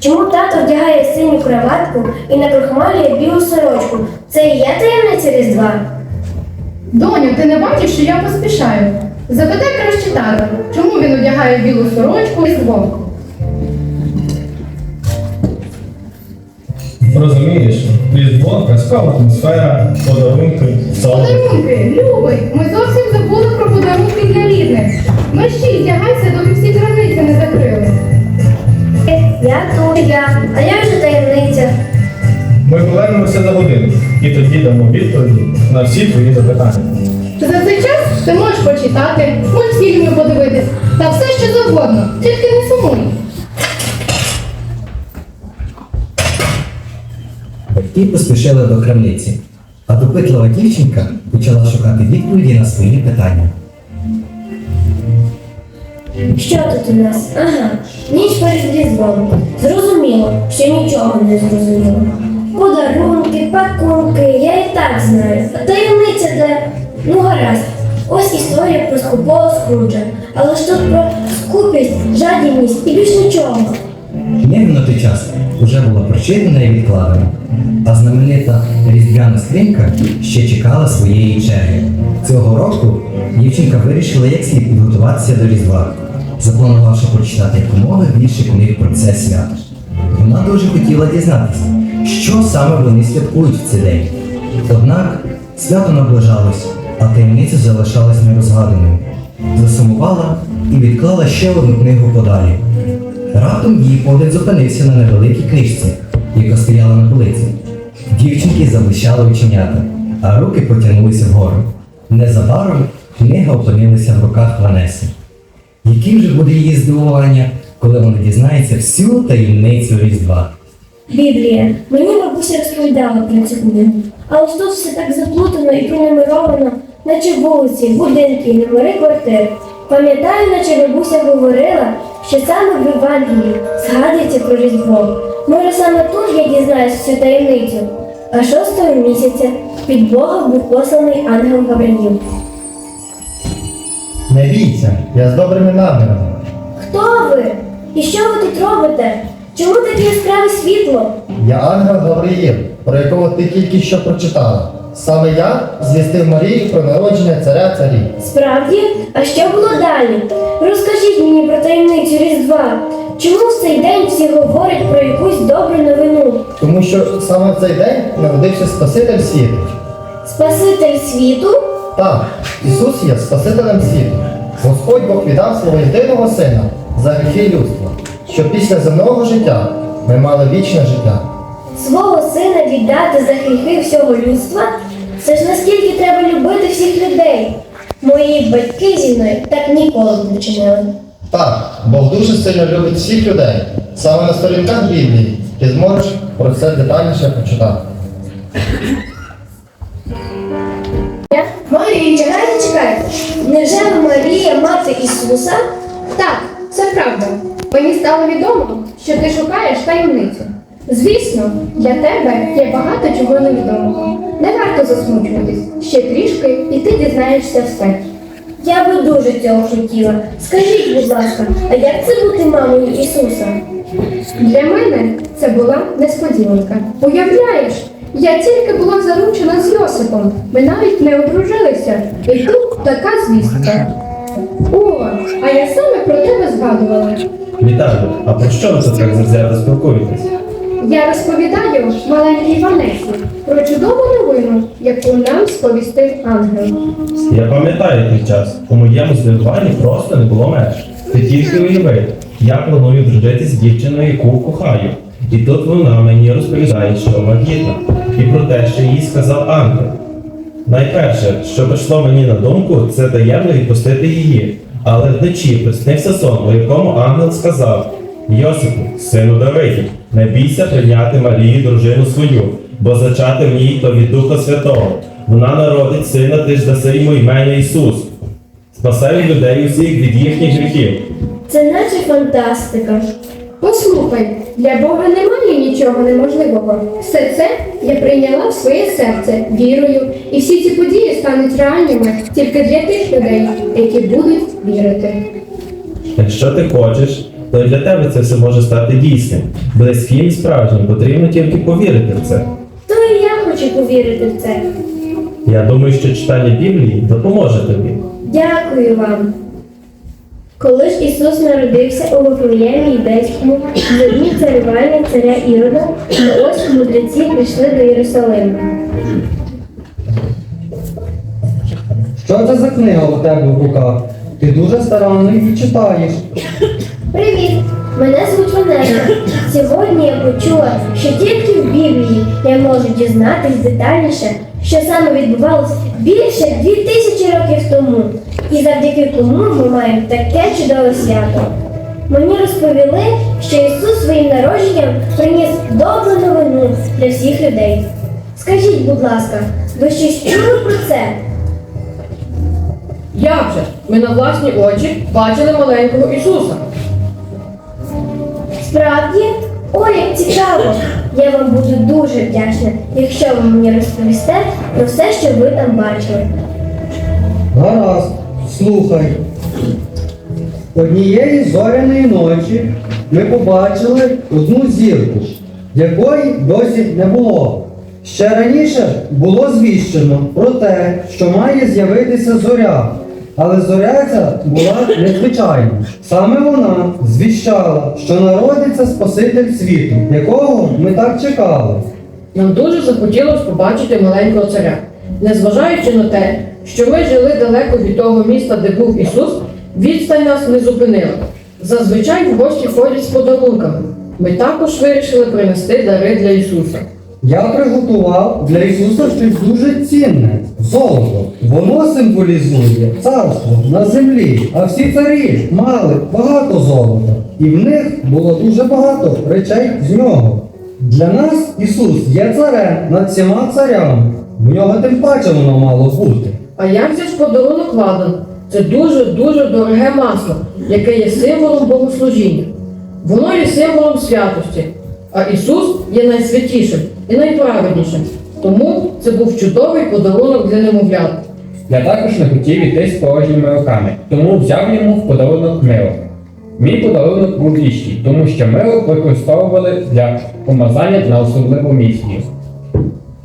Чому тато вдягає синю краватку і накрохмалює білу сорочку? Це і є таємниця Різдва? Доню, ти не бачиш, що я поспішаю. Запитай краще тата, чому він одягає білу сорочку і збоку. Розумієш, різдво, казкова атмосфера, подарунки, сон. Подарунки, любий, ми зовсім забули про подарунки для рідних. Ми ще й вдягайся, доки всі границі не закрили. Я тут, я, а я вже таємниця. Ми повернемося за годину і тоді дамо відповіді на всі твої запитання. За цей час ти можеш почитати, мультфільми подивитись та все що завгодно, тільки не сумуй. Батьки поспішили до крамниці, а допитлива дівчинка почала шукати відповіді на свої питання. Що тут у нас? Ага, ніч перед Різдвом. Зрозуміло, що нічого не зрозуміло. Подарунки, пакунки, я і так знаю. А таємниця де? Ну гаразд. Ось історія про скупого Скруджа. Але ж тут про скупість, жадібність і більш нічого. На той час уже була прочитана і відкладена, а знаменита різдвяна скринька ще чекала своєї черги. Цього року дівчинка вирішила як слід підготуватися до Різдва, запланувавши прочитати якомога більше книг про це свято. Вона дуже хотіла дізнатися, що саме вони святкують в цей день. Однак свято наближалось, а таємниця залишалась нерозгаданою. Засумувала і відклала ще одну книгу подалі. Раптом її погляд зупинився на невеликій книжці, яка стояла на полиці. Дівчинки заблищали оченята, а руки потягнулися вгору. Незабаром книга опинилася в руках Ванеси. Яким же буде її здивування, коли вона дізнається всю таємницю Різдва? Біблія. Мені бабуся розповідала про цю книгу. А ось тут все так заплутано і пронумеровано, наче вулиці, будинки, номери квартир. Пам'ятаю, наче бабуся говорила, що саме в Євангелії згадується про Різдво. Може, саме тут я дізнаюсь всю таємницю. А шостого місяця під Бога був посланий ангел Гавриїл. Не бійся, я з добрими намірами. Хто ви? І що ви тут робите? Чому таке яскраве світло? Я ангел Гавриїл, про якого ти тільки що прочитала. Саме я звістив Марію про народження царя царів. Справді, а що було далі? Розкажіть мені про таємницю Різдва. Чому в цей день всі говорять про якусь добру новину? Тому що саме в цей день народився Спаситель світу. Спаситель світу? Так, Ісус є Спасителем світу. Господь Бог віддав свого єдиного сина за гріхи людства, щоб після земного життя ми мали вічне життя. Свого сина віддати за гріхи всього людства? Це ж наскільки треба любити всіх людей. Мої батьки зі мною так ніколи б не чинили. Так, Бог дуже сильно любить всіх людей. Саме на сторінках Біблії ти зможеш про це детальніше почитати. Невже Марія, мати Ісуса? Так, це правда. Мені стало відомо, що ти шукаєш таємницю. Звісно, для тебе є багато чого невідомого. Не варто засмучуватись. Ще трішки, і ти дізнаєшся все. Я би дуже цього хотіла. Скажіть, будь ласка, а як це бути мамою Ісуса? Для мене це була несподіванка. Уявляєш, я тільки була заручена з Йосипом. Ми навіть не одружилися. І тут така звістка. О, а я саме про тебе згадувала. Вітаю, а про що ви тут так завзято спілкуєтесь? Я розповідаю маленькій Ванесі про чудову новину, яку нам сповістив ангел. Я пам'ятаю той час. У моєму здивуванні просто не було меж. Ти тільки уяви, я планую дружити з дівчиною, яку кохаю. І тут вона мені розповідає, що вагітна, і про те, що їй сказав ангел. Найперше, що прийшло мені на думку, це таємно відпустити її. Але вночі приснився сон, у якому ангел сказав: Йосипу, сину Давиді, не бійся прийняти Марію, дружину свою, бо зачати в ній то від Духа Святого. Вона народить сина, ти ж даси йому ім'я Ісус. Спасай людей усіх від їхніх гріхів. Це наче фантастика. Послухай, для Бога немає нічого неможливого. Все це я прийняла в своє серце вірою, і всі ці події стануть реальними тільки для тих людей, які будуть вірити. Якщо ти хочеш, то і для тебе це все може стати дійсним. Близьким і справжнім, потрібно тільки повірити в це. То і я хочу повірити в це. Я думаю, що читання Біблії допоможе тобі. Дякую вам. Коли ж Ісус народився у Вифлеємі Юдейському, за дні царювання царя Ірода, то ось мудреці прийшли до Єрусалиму. Що це за книга у тебе в руках? Ти дуже старанно її читаєш. Привіт! Мене звуть Ванеса. Сьогодні я почула, що тільки в Біблії я можу дізнатись детальніше, що саме відбувалося більше дві тисячі років тому. І завдяки кому ми маємо таке чудове свято. Мені розповіли, що Ісус своїм народженням приніс добру новину для всіх людей. Скажіть, будь ласка, ви щось чули про це? Як же? Ми на власні очі бачили маленького Ісуса. Справді? Ой, як цікаво! Я вам буду дуже вдячна, якщо ви мені розповісте про все, що ви там бачили. Гаразд, слухай. Однієї зоряної ночі ми побачили одну зірку, якої досі не було. Ще раніше було звіщено про те, що має з'явитися зоря. Але зоря ця була незвичайна. Саме вона звіщала, що народиться Спаситель світу, якого ми так чекали. Нам дуже захотілося побачити маленького царя. Незважаючи на те, що ми жили далеко від того міста, де був Ісус, відстань нас не зупинила. Зазвичай в гості ходять з подарунками. Ми також вирішили принести дари для Ісуса. Я приготував для Ісуса щось дуже цінне золото. Воно символізує царство на землі, а всі царі мали багато золота, і в них було дуже багато речей з нього. Для нас Ісус є царем над всіма царями. В нього тим паче воно мало бути. А як же ж подарунок ладан? Це дуже-дуже дороге масло, яке є символом богослужіння. Воно є символом святості, а Ісус є найсвятішим і найправеднішим. Тому це був чудовий подарунок для немовлят. Я також не хотів іти з порожніми руками, тому взяв йому в подарунок мило. Мій подарунок був віщий, тому що мило використовували для помазання на особливу місію.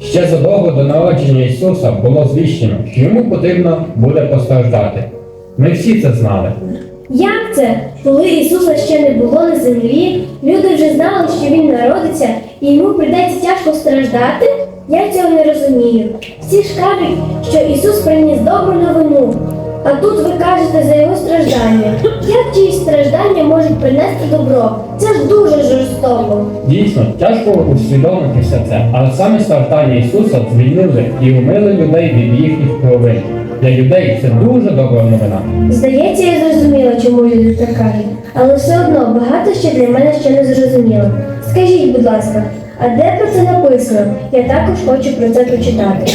Ще задовго до народження Ісуса було звіщено, що йому потрібно буде постраждати. Ми всі це знали. Як це? Коли Ісуса ще не було на землі, люди вже знали, що Він народиться і йому прийдеться тяжко страждати? Я цього не розумію. Всі ж кажуть, що Ісус приніс добру новину. А тут ви кажете за його страждання. Як чиїсь страждання можуть принести добро? Це ж дуже жорстоко. Дійсно, тяжко усвідомити все це, але саме страждання Ісуса звільнили і умили людей від їхніх провин. Для людей це дуже добра новина. Здається, я зрозуміла, чому люди так кажуть, але все одно багато ще для мене ще не зрозуміло. Скажіть, будь ласка, а де про це написано? Я також хочу про це прочитати.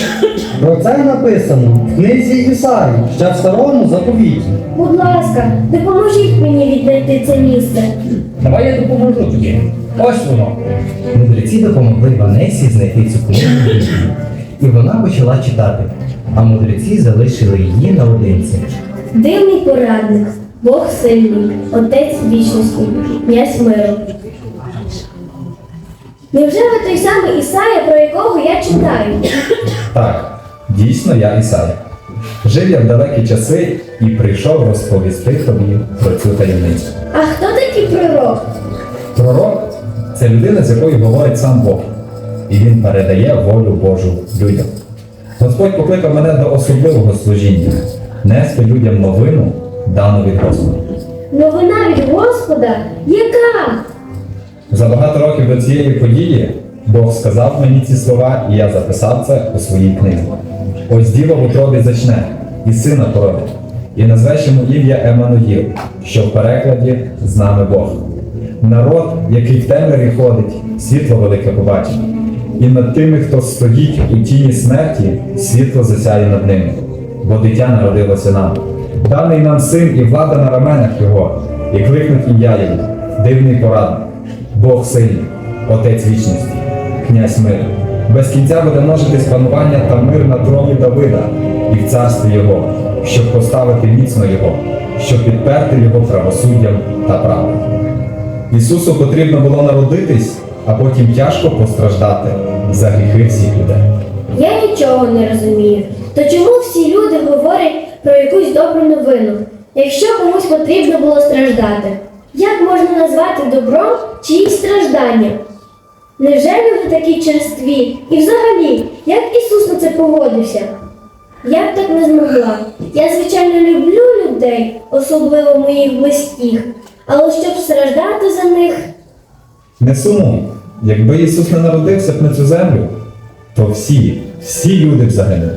Про це написано в книзі Ісаї, ще в старому заповіті. Будь ласка, допоможіть мені віднайти це місце. Давай я допоможу тобі. Ось воно. Мудреці допомогли Ванесі знайти цю книгу і вона почала читати, а мудреці залишили її наодинці. Дивний порадник, Бог сильний, Отець вічності, князь миру. Невже ви той самий Ісая, про якого я читаю? Так, дійсно я Ісая. Жив я в далекі часи і прийшов розповісти тобі про цю таємницю. А хто такий пророк? Пророк це людина, з якою говорить сам Бог, і він передає волю Божу людям. Господь покликав мене до особливого служіння нести людям новину, дану від Господа. Новина від Господа? Яка? За багато років до цієї події Бог сказав мені ці слова, і я записав це у своїй книзі. Ось діва в утробі зачне, і сина породить, і назвеш йому ім'я Еммануїл, що в перекладі з нами Бог. Народ, який в темряві ходить, світло велике побачить. І над тими, хто стоїть у тіні смерті, світло засяє над ними, бо дитя народилося нам. Даний нам син і влада на раменах його, і кликнуть ім'я йому, дивний порадник, Бог сильний, Отець вічності, князь миру. Без кінця буде множитись панування та мир на троні Давида і в царстві його, щоб поставити міцно його, щоб підперти його правосуддям та правом. Ісусу потрібно було народитись, а потім тяжко постраждати за гріхи всіх людей. Я нічого не розумію. То чому всі люди говорять про якусь добру новину, якщо комусь потрібно було страждати? Як можна назвати добром чиїсь страждання? Невже люди такі черстві? І взагалі, як Ісус на це погодився? Я б так не змогла. Я, звичайно, люблю людей, особливо моїх близьких, але щоб страждати за них, Не сумуй, якби Ісус не народився б на цю землю, то всі, всі люди б загинули.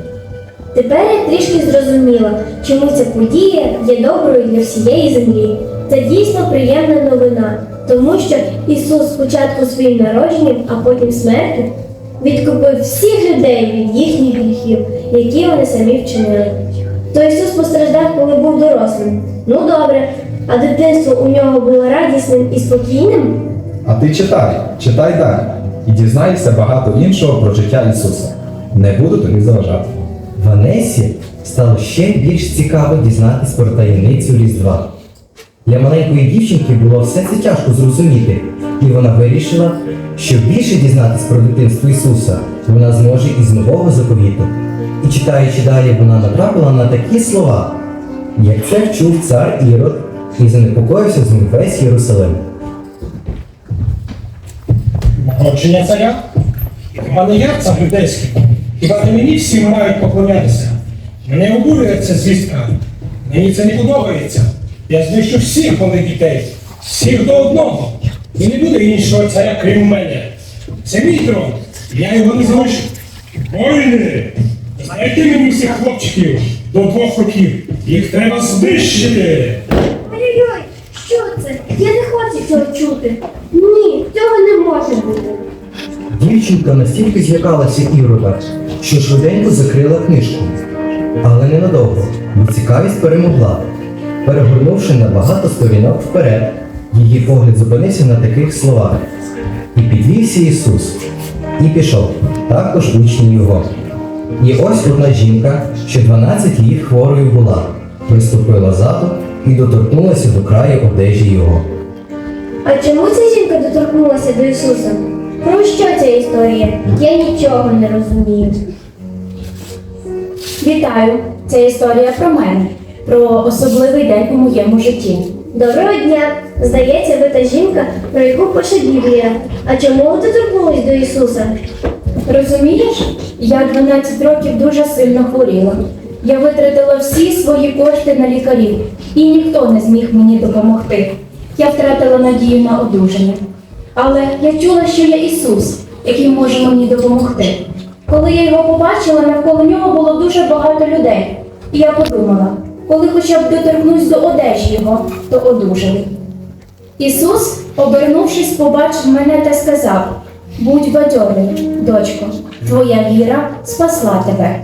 Тепер я трішки зрозуміла, чому ця подія є доброю для всієї землі. Це дійсно приємна новина, тому що Ісус спочатку своїм народженням, а потім смертю відкупив всіх людей від їхніх гріхів, які вони самі вчинили. То Ісус постраждав, коли був дорослим. Ну добре, а дитинство у нього було радісним і спокійним. А ти читай, читай далі і дізнаєшся багато іншого про життя Ісуса. Не буду тобі заважати. Ванесі стало ще більш цікаво дізнатись про таємницю Різдва. Для маленької дівчинки було все це тяжко зрозуміти, і вона вирішила, що більше дізнатись про дитинство Ісуса вона зможе із нового заповіту. І читаючи далі, вона натрапила на такі слова, як це вчув цар Ірод і занепокоївся з ним весь Єрусалим. Народження царя? Хіба не я цар юдейський? Хіба не мені всі мають поклонятися? Мене обурює ця звістка. Мені це не подобається. Я знищу всіх малих дітей, всіх до одного. І не буде іншого царя, крім мене. Це мій трон. Я його не залишу. Воїни! Знайти мені всіх хлопчиків до двох років. Їх треба знищити. Я не хочу цього чути. Ні, цього не може бути. Дівчинка настільки злякалася Ірода, що швиденько закрила книжку. Але ненадовго, бо цікавість перемогла. Перегорнувши на багато сторінок вперед, її погляд зупинився на таких словах. І підвівся Ісус, і пішов, також учні його. І ось одна жінка, що 12 літ хворою була, приступила ззаду і доторкнулася до краю одежі його. А чому ця жінка доторкнулася до Ісуса? Про що ця історія? Я нічого не розумію. Вітаю! Це історія про мене, про особливий день у моєму житті. Доброго дня! Здається, ви та жінка, про яку пише Біблія. А чому ви доторкнулись до Ісуса? Розумієш, я 12 років дуже сильно хворіла. Я витратила всі свої кошти на лікарів, і ніхто не зміг мені допомогти. Я втратила надію на одужання. Але я чула, що є Ісус, який може мені допомогти. Коли я його побачила, навколо нього було дуже багато людей. І я подумала, коли хоча б доторкнусь до одежі його, то одужаю. Ісус, обернувшись, побачив мене та сказав: Будь бадьорий, дочко, твоя віра спасла тебе.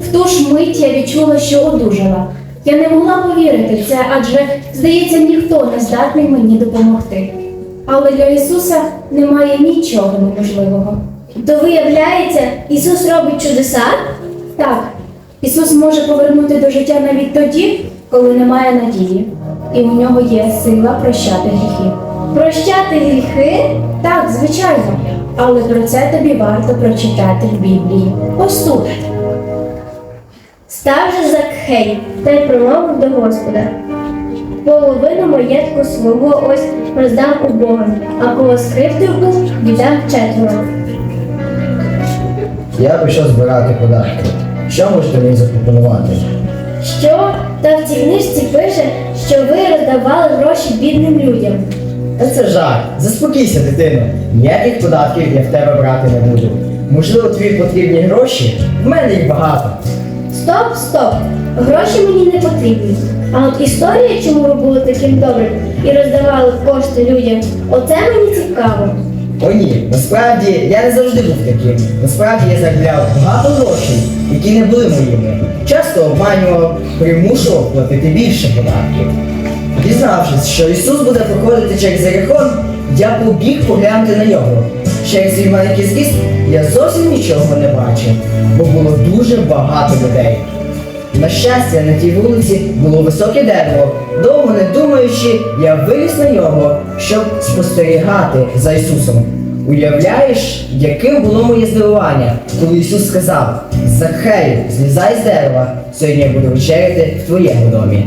В ту ж мить я відчула, що одужала. Я не могла повірити в це, адже, здається, ніхто не здатний мені допомогти. Але для Ісуса немає нічого неможливого. То виявляється, Ісус робить чудеса? Так, Ісус може повернути до життя навіть тоді, коли немає надії, і у нього є сила прощати гріхи. Прощати гріхи? Так, звичайно, але про це тобі варто прочитати в Біблії. Ось тут. Став же Закхей та й промовив до Господа. Половину маєтку свого ось роздав убогим, а кого скривдив був, віддав четверо. Я пішов збирати податки. Що можете мені запропонувати? Що? Та в цій книжці пише, що ви роздавали гроші бідним людям. Та це жарт. Заспокійся, дитино. Ніяких податків я в тебе брати не буду. Можливо, тобі потрібні гроші? В мене їх багато. Стоп, стоп! Гроші мені не потрібні. А от історія, чому ви були таким добрим і роздавали кошти людям, оце мені цікаво. О ні, насправді я не завжди був таким. Насправді я заробляв багато грошей, які не були моїми. Часто обманював, примушував платити більше податків. Дізнавшись, що Ісус буде проходити через Еріхон, я побіг поглянути на нього. Через свій маленький зріст я зовсім нічого не бачив, бо було дуже багато людей. На щастя, на тій вулиці було високе дерево. Довго не думаючи, я виліз на нього, щоб спостерігати за Ісусом. Уявляєш, яким було моє здивування, коли Ісус сказав: Захею, злізай з дерева, сьогодні я буду вечеряти в твоєму домі.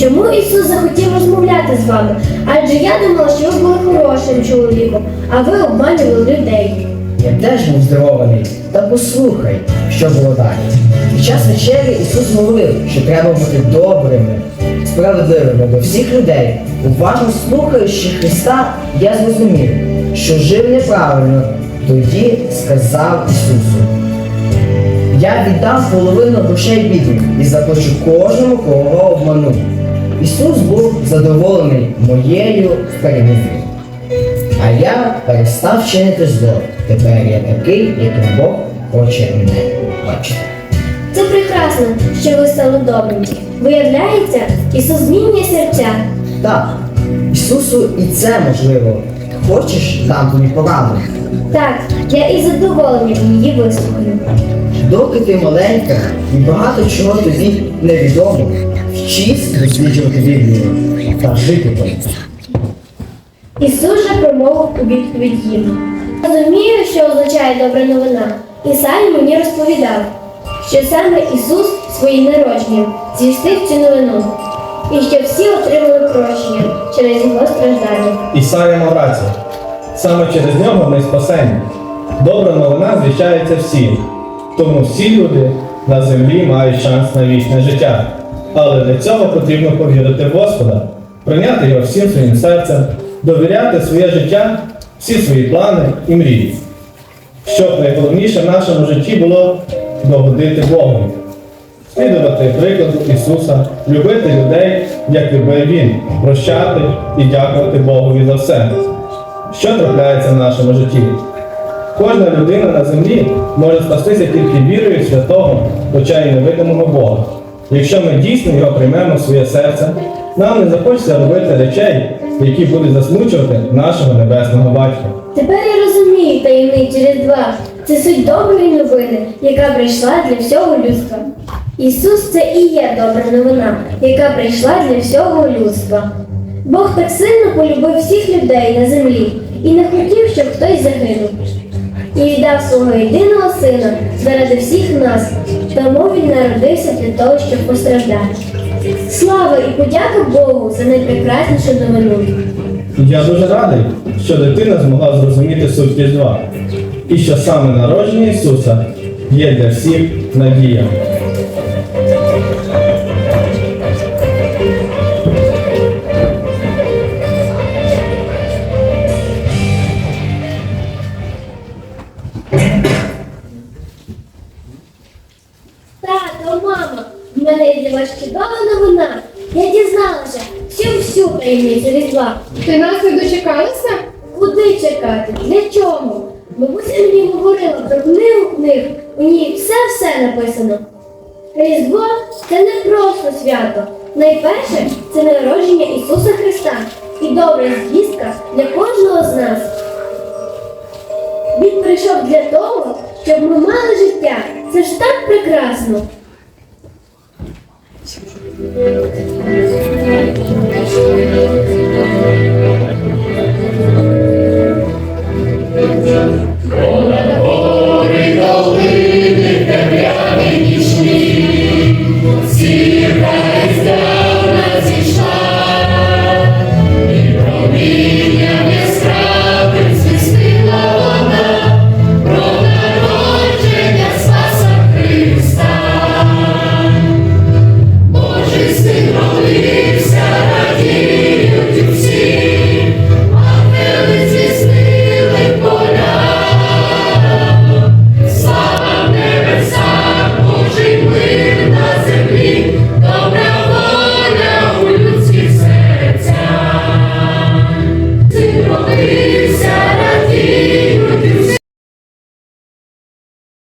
Чому Ісус захотів розмовляти з вами? Адже я думала, що ви були хорошим чоловіком, а ви обманювали людей. Я теж був здивований. Та послухай, що було далі. Під час вечері Ісус говорив, що треба бути добрими, справедливими до всіх людей. Уважно слухаючи Христа, я зрозумів, що жив неправильно. Тоді сказав Ісусу. Я віддам половину грошей бідним і заплачу кожному, кого обманув. Ісус був задоволений моєю перемогою. А я перестав чинити зло. Тепер я такий, яким Бог хоче мене бачити. Це прекрасно, що ви стали добрим. Виявляється, Ісус змінює серця. Так, Ісусу і це можливо. Хочеш дам тобі пораду? Так, я із задоволенням її вислухаю. Доки ти маленька і багато чого тобі невідомо, вчись досліджувати Біблію та жити по ній. Ісус же промовив у відповідь їм. Розумію, що означає добра новина. Ісай мені розповідав, що саме Ісус своїм народженням звістив цю новину, і що всі отримали прощення через його страждання. Ісая мав рацію. Саме через нього ми спасені. Добра новина звіщається всім. Тому всі люди на землі мають шанс на вічне життя. Але для цього потрібно повірити в Господа, прийняти його всім своїм серцем, довіряти своє життя, всі свої плани і мрії. Щоб найголовніше в нашому житті було догодити Богу, слідувати прикладу Ісуса, любити людей, як любив Він, прощати і дякувати Богові за все, що трапляється в нашому житті. Кожна людина на землі може спастися тільки вірою в святого, хоча й невидимого Бога. Якщо ми дійсно його приймемо в своє серце, нам не захочеться робити речей, які будуть засмучувати нашого небесного батька. Тепер я розумію таємниці Різдва. Це суть доброї новини, яка прийшла для всього людства. Ісус це і є добра новина, яка прийшла для всього людства. Бог так сильно полюбив всіх людей на землі і не хотів, щоб хтось загинув. І віддав свого єдиного сина заради всіх нас, тому він народився для того, щоб постраждати. Слава і подяка Богу за найпрекраснішу новину. Я дуже радий, що дитина змогла зрозуміти суть Різдва, і що саме народження Ісуса є для всіх надією. написано. Різдво це не просто свято. Найперше це народження Ісуса Христа і добра звістка для кожного з нас. Він прийшов для того, щоб ми мали життя. Це ж так прекрасно. Коли